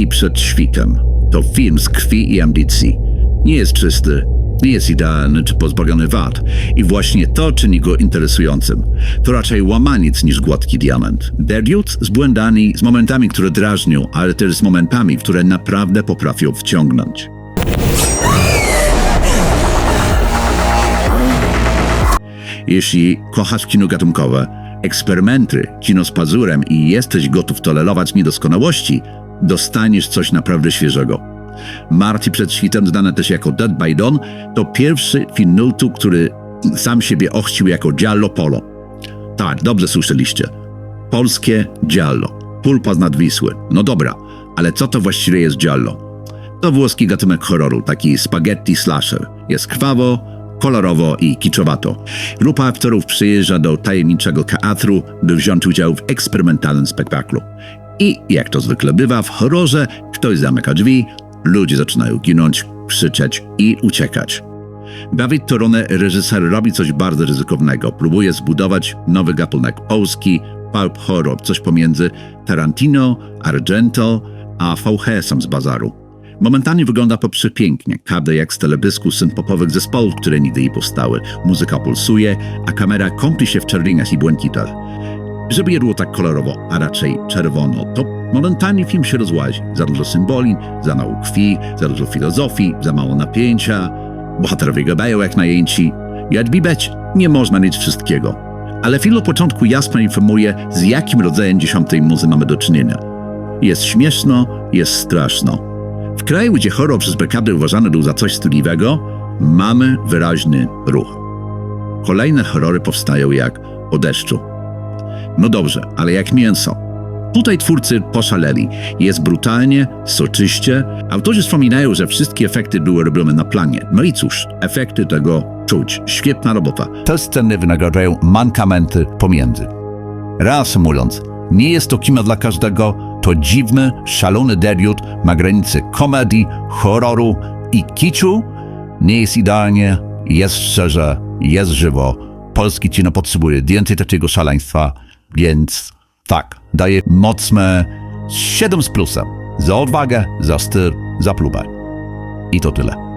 Marty przed świtem to film z krwi i ambicji. Nie jest czysty, nie jest idealny czy pozbawiony wad i właśnie to czyni go interesującym. To raczej łamaniec niż gładki diament. Debiut z błędami, z momentami, które drażnią, ale też z momentami, które naprawdę potrafią wciągnąć. Jeśli kochasz kino gatunkowe, eksperymenty, kino z pazurem i jesteś gotów tolerować niedoskonałości, dostaniesz coś naprawdę świeżego. Marty przed świtem, znany też jako Dead by Dawn, to pierwszy film który sam siebie ochcił jako Giallo Polo. Tak, dobrze słyszeliście. Polskie Giallo. Pulpa z nadwisły. No dobra, ale co to właściwie jest Giallo? To włoski gatunek horroru, taki spaghetti slasher. Jest krwawo, kolorowo i kiczowato. Grupa aktorów przyjeżdża do tajemniczego teatru, by wziąć udział w eksperymentalnym spektaklu. I jak to zwykle bywa w horrorze, ktoś zamyka drzwi, ludzie zaczynają ginąć, krzyczeć i uciekać. Dawid Torone, reżyser, robi coś bardzo ryzykownego. Próbuje zbudować nowy gatunek polski, pulp horror, coś pomiędzy Tarantino, Argento, a VHS-em z bazaru. Momentami wygląda to przepięknie, każdy jak z telebysku synpopowych zespołów, które nigdy nie powstały. Muzyka pulsuje, a kamera kąpi się w czerwieniach i błękitach. Żeby nie było tak kolorowo, a raczej czerwono, to momentami film się rozłazi. Za dużo symboli, za mało krwi, za dużo filozofii, za mało napięcia. Bohaterowie gadają jak najęci. Jak nie można mieć wszystkiego. Ale film od początku jasno informuje, z jakim rodzajem dziesiątej muzy mamy do czynienia. Jest śmieszno, jest straszno. W kraju, gdzie horror przez dekady uważany był za coś wstydliwego, mamy wyraźny ruch. Kolejne horrory powstają jak o deszczu. No dobrze, ale jak mięso. Tutaj twórcy poszaleli. Jest brutalnie, soczyście. Autorzy wspominają, że wszystkie efekty były robione na planie. No i cóż, efekty tego czuć. Świetna robota. Te sceny wynagradzają mankamenty pomiędzy. Reasumując, nie jest to kino dla każdego, to dziwny, szalony debiut ma granicy komedii, horroru i kiczu. Nie jest idealnie, jest szczerze, jest żywo. Polski kino potrzebuje więcej takiego szaleństwa, więc tak, daję mocne 7 z plusem. Za odwagę, za styl, za próbę. I to tyle.